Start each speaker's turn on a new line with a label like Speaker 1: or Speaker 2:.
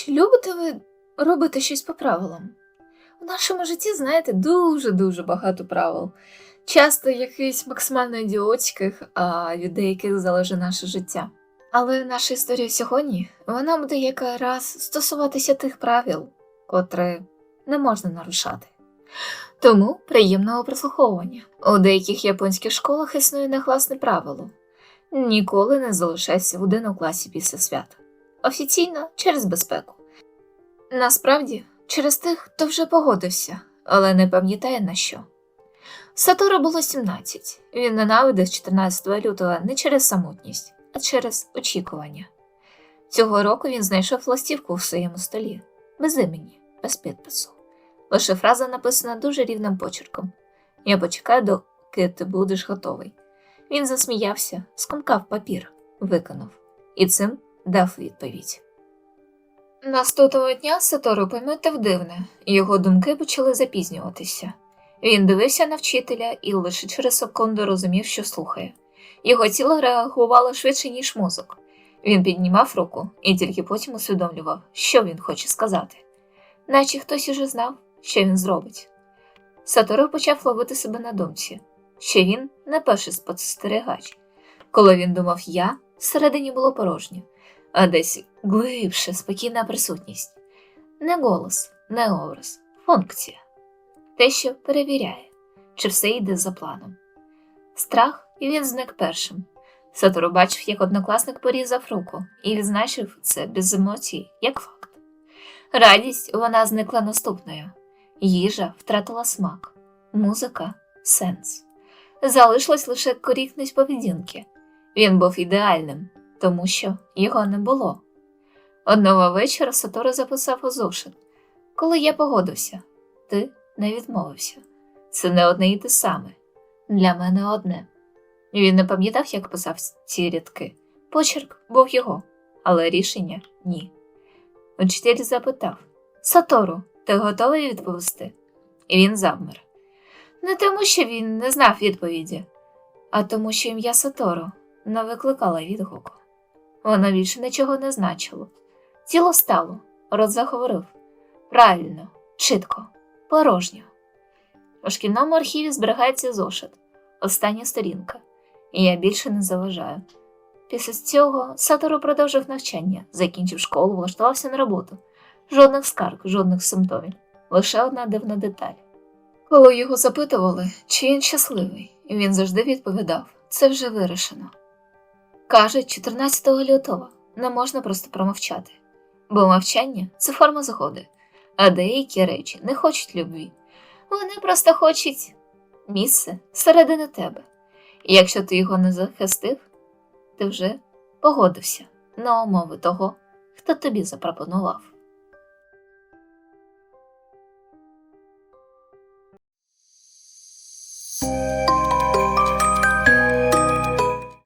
Speaker 1: Чи любите ви робити щось по правилам? У нашому житті, знаєте, дуже-дуже багато правил. Часто якихось максимально ідіотських, а від деяких залежить наше життя. Але наша історія сьогодні вона буде якраз стосуватися тих правил, котрі не можна нарушати. Тому приємного прослуховування. У деяких японських школах існує негласне правило ніколи не залишайся один у класі після свята. Офіційно через безпеку. Насправді, через тих, хто вже погодився, але не пам'ятає на що. Сатору було 17. Він ненавидив 14 лютого не через самотність, а через очікування. Цього року він знайшов ластівку в своєму столі, без імені, без підпису. Лише фраза написана дуже рівним почерком. Я почекаю, доки ти будеш готовий. Він засміявся, скомкав папір, виконав і цим дав відповідь. Наступного дня Сатору помітив дивне, його думки почали запізнюватися. Він дивився на вчителя і лише через секунду розумів, що слухає. Його тіло реагувало швидше, ніж мозок. Він піднімав руку і тільки потім усвідомлював, що він хоче сказати, наче хтось уже знав, що він зробить. Сатору почав ловити себе на думці, що він не перший спостерігач. Коли він думав я, всередині було порожньо, а десь глибше спокійна присутність. Не голос, не образ, функція. Те, що перевіряє, чи все йде за планом. Страх, і він зник першим. Сатору бачив, як однокласник порізав руку і відзначив це без емоцій, як факт. Радість вона зникла наступною. Їжа втратила смак, музика сенс. Залишилась лише коректність поведінки. Він був ідеальним, тому що його не було. Одного вечора Сатору записав у. Коли я погодився, ти не відмовився. Це не одне і те саме. Для мене одне. Він не пам'ятав, як писав ці рядки. Почерк був його, але рішення ні. Учитель запитав Сатору, ти готовий відповісти? І він завмер. Не тому, що він не знав відповіді, а тому, що ім'я Сатору не викликало відгуку. Воно більше нічого не значило. Тіло стало, рот заговорив правильно, чітко, порожньо. У шкільному архіві зберігається зошит, остання сторінка, і я більше не заважаю. Після цього Сатору продовжив навчання, закінчив школу, влаштувався на роботу. Жодних скарг, жодних симптомів, лише одна дивна деталь. Коли його запитували, чи він щасливий, він завжди відповідав це вже вирішено. Кажуть, 14 лютого не можна просто промовчати, бо мовчання це форма згоди, а деякі речі не хочуть любві. Вони просто хочуть місце середини тебе. І якщо ти його не захистив, ти вже погодився на умови того, хто тобі запропонував.